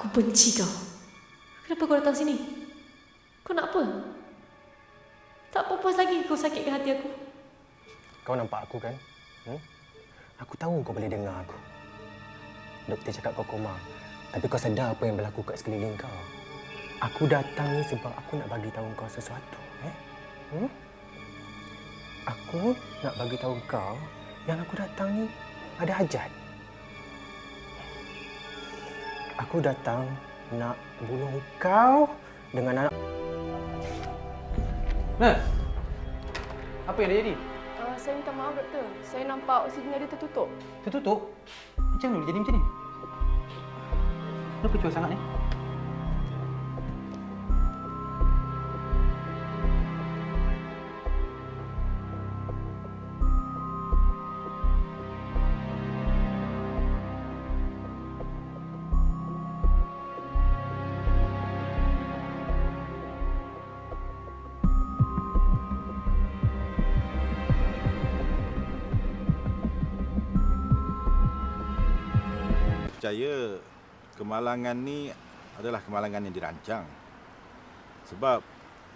Aku benci kau. Kenapa kau datang sini? Kau nak apa? Tak puas lagi kau sakitkan hati aku. Kau nampak aku kan? Hmm? Aku tahu kau boleh dengar aku. Doktor cakap kau koma. Tapi kau sedar apa yang berlaku kat sekeliling kau. Aku datang ni sebab aku nak bagi tahu kau sesuatu. Eh? Hmm? Aku nak bagi tahu kau yang aku datang ni ada hajat. Aku datang nak bunuh kau dengan anak Nah, apa yang dah jadi? Uh, saya minta maaf doktor. Saya nampak oksigen dia tertutup. Tertutup? Macam mana boleh jadi macam ni? Kenapa cuak sangat ni? Percaya kemalangan ni adalah kemalangan yang dirancang. Sebab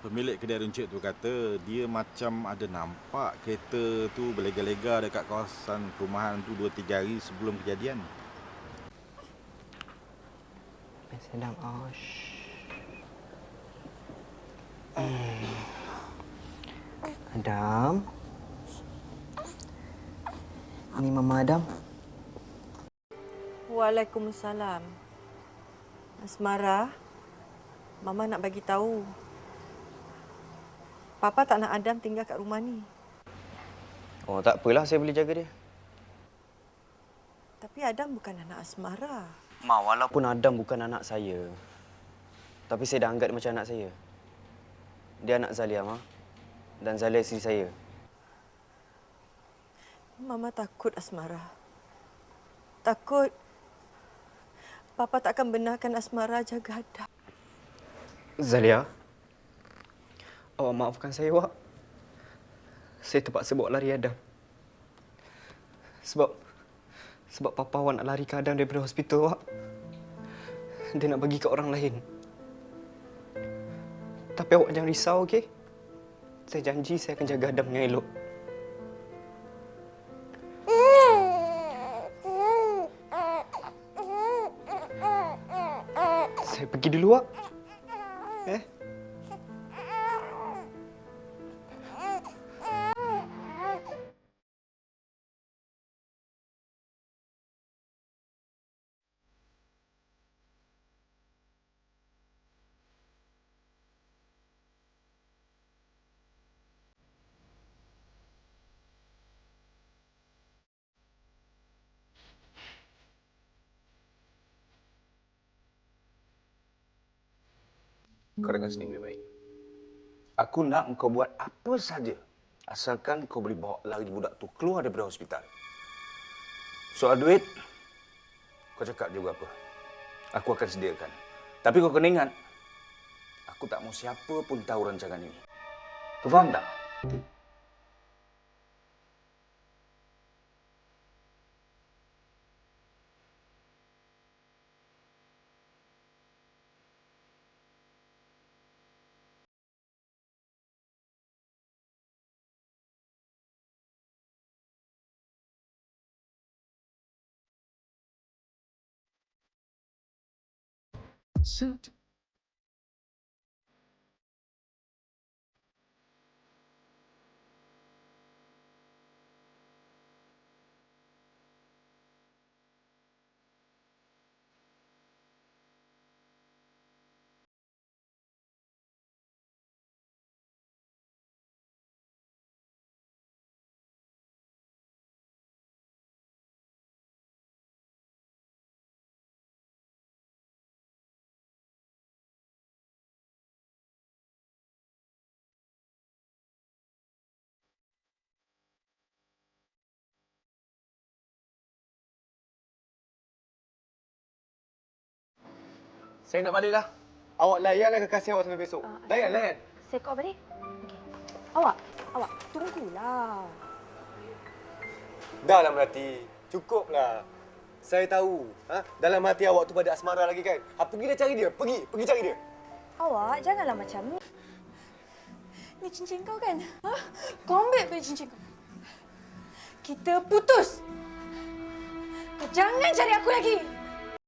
pemilik kedai runcit tu kata dia macam ada nampak kereta tu berlega-lega dekat kawasan perumahan tu 2-3 hari sebelum kejadian. sedang Osh. Hmm. Adam. Ini Mama Adam. Waalaikumsalam. Asmara, Mama nak bagi tahu. Papa tak nak Adam tinggal kat rumah ni. Oh, tak apalah saya boleh jaga dia. Tapi Adam bukan anak Asmara. Ma, walaupun Adam bukan anak saya, tapi saya dah anggap dia macam anak saya. Dia anak Zalia, Ma. Dan Zalia isteri saya. Mama takut Asmara. Takut Papa tak akan benarkan Asmara jaga Adam. Zalia, awak maafkan saya, Wak. Saya terpaksa bawa lari Adam. Sebab sebab papa awak nak lari ke Adam daripada hospital, Wak. Dia nak bagi ke orang lain. Tapi awak jangan risau, okey? Saya janji saya akan jaga Adam dengan elok. Saya pergi dulu, Wak. Eh? Kau dengar sini baik-baik. Aku nak kau buat apa saja asalkan kau boleh bawa lari budak tu keluar daripada hospital. Soal duit, kau cakap juga apa. Aku akan sediakan. Tapi kau kena ingat, aku tak mau siapa pun tahu rancangan ini. Kau faham tak? suit Saya nak balik dah. Awak layanlah kekasih awak sampai besok. Layan, layan. Saya kau balik. Okey. Awak, awak tunggulah. Dah lah Melati. Cukuplah. Saya tahu. Ha? Dalam hati awak tu pada asmara lagi kan? Ha, pergi dah cari dia. Pergi. Pergi cari dia. Awak janganlah macam ni. Ni cincin kau kan? Ha? Kau ambil beli cincin kau. Kita putus. Kau jangan cari aku lagi.